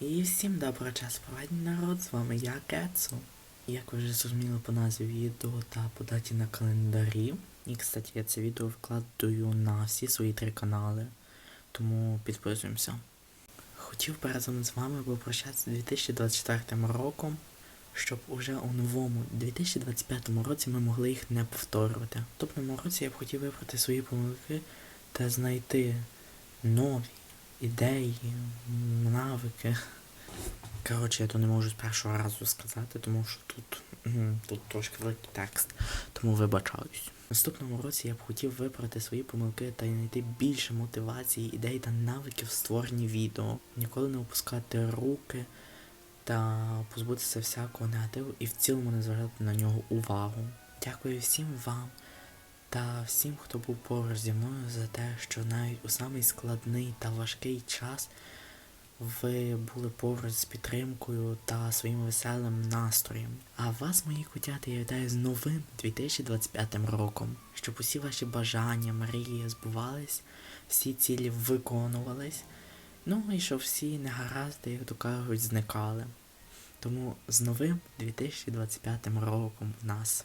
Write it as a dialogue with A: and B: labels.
A: І всім доброго часу проведення народ, з вами я, Кецу. Як ви вже зрозуміли по назві відео та по даті на календарі. І, кстати, я це відео викладаю на всі свої три канали, тому підписуємося. Хотів би разом з вами попрощатися з 2024 роком, щоб уже у новому 2025 році ми могли їх не повторювати. В наступному році я б хотів вибрати свої помилки та знайти нові ідеї, навики. Коротше, я то не можу з першого разу сказати, тому що тут, тут трошки великий текст, тому вибачаюсь. В наступному році я б хотів виправити свої помилки та знайти більше мотивації, ідей та навиків в створенні відео. Ніколи не опускати руки та позбутися всякого негативу і в цілому не звертати на нього увагу. Дякую всім вам та всім, хто був поруч зі мною за те, що навіть у самий складний та важкий час ви були поруч з підтримкою та своїм веселим настроєм. А вас, мої котяти, я вітаю з новим 2025 роком, щоб усі ваші бажання, мрії збувались, всі цілі виконувались, ну і щоб всі негаразди, як то кажуть, зникали. Тому з новим 2025 роком в нас.